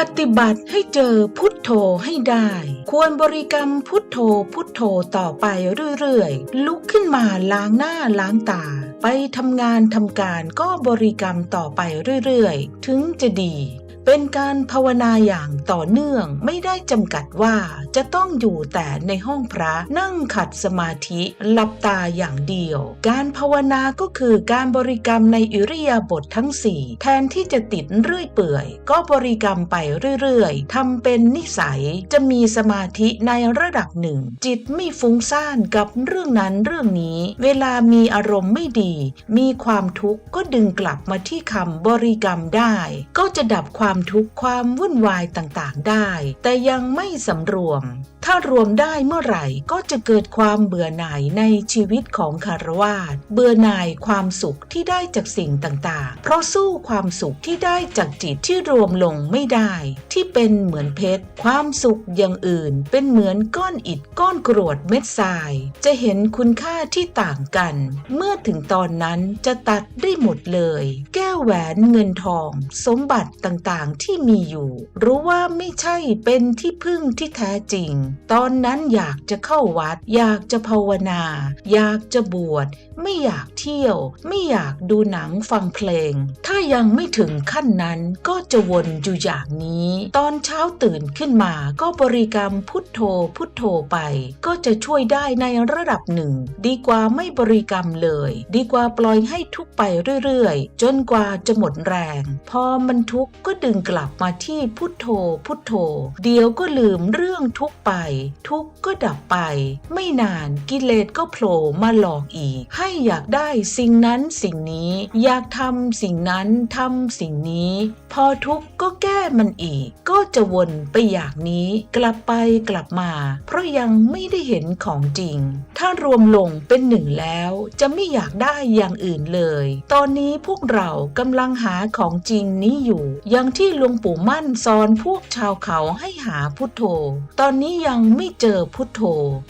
ปฏิบัติให้เจอพุทโธให้ได้ ควรบริกรรมพุทโธพุทโธต่อไปเรื่อยๆ ลุกขึ้นมาล้างหน้าล้างตา ไปทำงานทำการก็บริกรรมต่อไปเรื่อยๆ ถึงจะดี เป็นการภาวนาอย่างต่อเนื่องไม่ได้จำกัดว่าจะต้องอยู่แต่ในห้องพระนั่งขัดสมาธิหลับตาอย่างเดียว การภาวนาก็คือการบริกรรมในอิริยาบถททั้งสี่แทนที่จะติดเรื่อยเปื่อย ก็บริกรรมไปเรื่อยๆทำเป็นนิสัยจะมีสมาธิในระดับหนึ่ง จิตไม่ฟุ้งซ่านกับเรื่องนั้นเรื่องนี้ เวลามีอารมณ์ไม่ดี มีความทุกข์ก็ดึงกลับมาที่คำบริกรรมได้ ก็จะดับความทุกข์ความวุ่นวายต่างๆ ได้ แต่ยังไม่สำรวม ถ้ารวมได้เมื่อไหร่ก็จะเกิดความเบื่อหน่ายในชีวิตของคารวาสเบื่อหน่ายความสุขที่ได้จากสิ่งต่างๆ เพราะสู้ความสุขที่ได้จากจิตที่รวมลงไม่ได้ ที่เป็นเหมือนเพชร ความสุขอย่างอื่น เป็นเหมือนก้อนอิฐก้อนกรวดเม็ดทราย จะเห็นคุณค่าที่ต่างกัน เมื่อถึงตอนนั้นจะตัดได้หมดเลย แก้วแหวนเงินทอง สมบัติต่างๆที่มีอยู่ รู้ว่าไม่ใช่เป็นที่พึ่งที่แท้จริง ตอนนั้นอยากจะเข้าวัด อยากจะภาวนา อยากจะบวช ไม่อยากเที่ยว ไม่อยากดูหนังฟังเพลง ถ้ายังไม่ถึงขั้นนั้นก็จะวนอยู่อย่างนี้ ตอนเช้าตื่นขึ้นมาก็บริกรรมพุทโธพุทโธไป ก็จะช่วยได้ในระดับหนึ่ง ดีกว่าไม่บริกรรมเลย ดีกว่าปล่อยให้ทุกไปเรื่อยๆ จนกว่าจะหมดแรง พอมันทุกข์ก็ดึงกลับมาที่พุทโธ พุทโธ เดี๋ยวก็ลืมเรื่องทุกไป ทุกก็ดับไป ไม่นานกิเลสก็โผล่มาหลอกอีก ให้อยากได้สิ่งนั้นสิ่งนี้ อยากทำสิ่งนั้นทำสิ่งนี้ พอทุกก็แก้มันอีก ก็จะวนไปอย่างนี้ กลับไปกลับมา เพราะยังไม่ได้เห็นของจริง ถ้ารวมลงเป็นหนึ่งแล้วจะไม่อยากได้อย่างอื่นเลย ตอนนี้พวกเรากำลังหาของจริงนี้อยู่ อย่างที่ที่หลวงปู่มั่นสอนพวกชาวเขาให้หาพุทโธ ตอนนี้ยังไม่เจอพุทโธ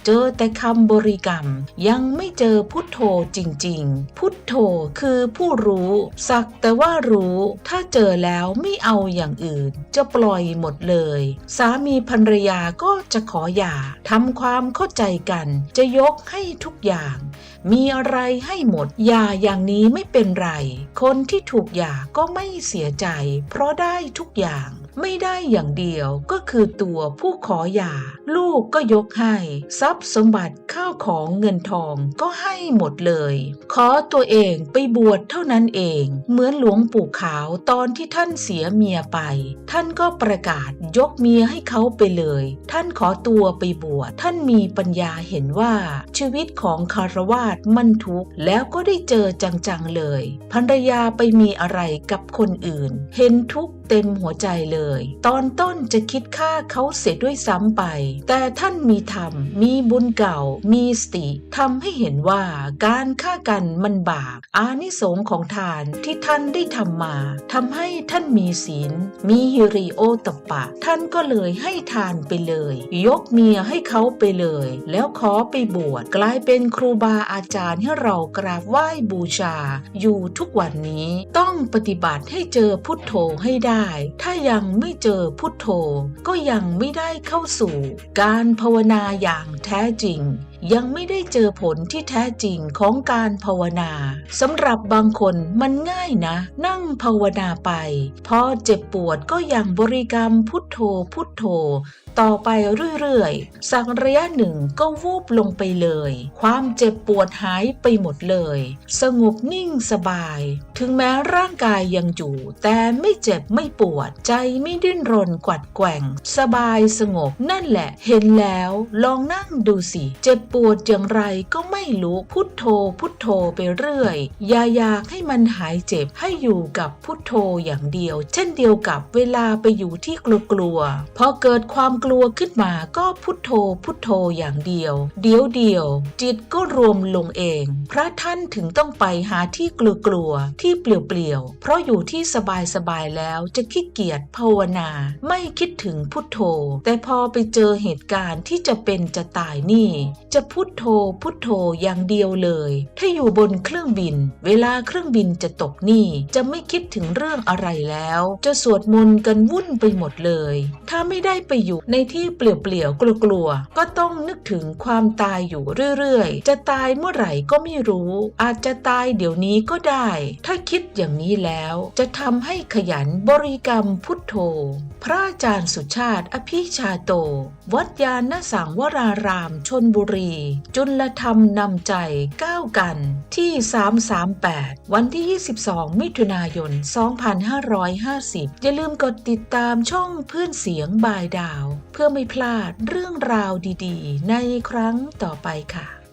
เจอแต่คำบริกรรม ยังไม่เจอพุทโธจริง ๆ พุทโธคือผู้รู้ สักแต่ว่ารู้ ถ้าเจอแล้วไม่เอาอย่างอื่น จะปล่อยหมดเลย สามีภรรยาก็จะขอหย่าทำความเข้าใจกัน จะยกให้ทุกอย่าง มีอะไรให้หมดยาอย่างนี้ไม่เป็นไร คนที่ถูกหย่าก็ไม่เสียใจ เพราะได้ทุกอย่าง ไม่ได้อย่างเดียวก็คือตัวผู้ขอหย่า ลูกก็ยกให้ ทรัพย์สมบัติข้าวของเงินทองก็ให้หมดเลย ขอตัวเองไปบวชเท่านั้นเอง เหมือนหลวงปู่ขาวตอนที่ท่านเสียเมียไป ท่านก็ประกาศยกเมียให้เขาไปเลย ท่านขอตัวไปบวชท่านมีปัญญาเห็นว่าชีวิตของคารวาสมันทุกข์แล้วก็ได้เจอจังๆเลยภรรยาไปมีอะไรกับคนอื่น เห็นทุกข์เต็มหัวใจเลยตอนต้นจะคิดฆ่าเขาเสียด้วยซ้ำไป แต่ท่านมีธรรม มีบุญเก่า มีสติทำให้เห็นว่าการฆ่ากันมันบาป อานิสงส์ของทานที่ท่านได้ทำมาทำให้ท่านมีศีล มีฮิริโอตปะ ท่านก็เลยให้ทานไปเลย ยกเมียให้เขาไปเลย แล้วขอไปบวชกลายเป็นครูบาอาจารย์ให้เรากราบไหว้บูชา อยู่ทุกวันนี้ต้องปฏิบัติให้เจอพุทโธให้ได้ ถ้ายังไม่เจอพุทโธ ก็ยังไม่ได้เข้าสู่ การภาวนาอย่างแท้จริง ยังไม่ได้เจอผลที่แท้จริงของการภาวนาสำหรับบางคนมันง่ายนะ นั่งภาวนาไป พอเจ็บปวดก็ยังบริกรรมพุทโธพุทโธ ต่อไปเรื่อยๆ สักระยะหนึ่งก็วูบลงไปเลย ความเจ็บปวดหายไปหมดเลย สงบนิ่งสบาย ถึงแม้ร่างกายยังอยู่ แต่ไม่เจ็บไม่ปวด ใจไม่ดิ้นรนกวัดแกว่ง สบายสงบนั่นแหละ เห็นแล้วลองนั่งดูสิ เจ็บปวดอย่างไรก็ไม่รู้พุทโธพุทโธไปเรื่อยอย่าอยากให้มันหายเจ็บให้อยู่กับพุทโธอย่างเดียว เช่นเดียวกับเวลาไปอยู่ที่กลัวๆพอเกิดความกลัวขึ้นมาก็พุทโธพุทโธอย่างเดียว เดียวเดียว จิตก็รวมลงเอง พระท่านถึงต้องไปหาที่กลัวกลัวที่เปลี่ยวๆเพราะอยู่ที่สบายสบายแล้วจะขี้เกียจภาวนา ไม่คิดถึงพุทโธ แต่พอไปเจอเหตุการณ์ที่จะเป็นจะตายนี่ จะพุทโธพุทโธอย่างเดียวเลย ถ้าอยู่บนเครื่องบิน เวลาเครื่องบินจะตกนี่ จะไม่คิดถึงเรื่องอะไรแล้ว จะสวดมนต์กันวุ่นไปหมดเลย ถ้าไม่ได้ไปอยู่ในที่เปลี่ยวๆกลัวๆ ก็ต้องนึกถึงความตายอยู่เรื่อยๆ จะตายเมื่อไหร่ก็ไม่รู้ อาจจะตายเดี๋ยวนี้ก็ได้ ถ้าคิดอย่างนี้แล้ว จะทำให้ขยันบริกรรมพุทโธ พระอาจารย์สุชาติอภิชาโต วัดยาณสังวรารามชนบุรี จุลธรรมนำใจก้าวกันที่ 338 วันที่ 22 มิถุนายน 2550 อย่าลืมกดติดตามช่องเพื่อนเสียงบายดาวเพื่อไม่พลาดเรื่องราวดี ๆ ในครั้งต่อไปค่ะ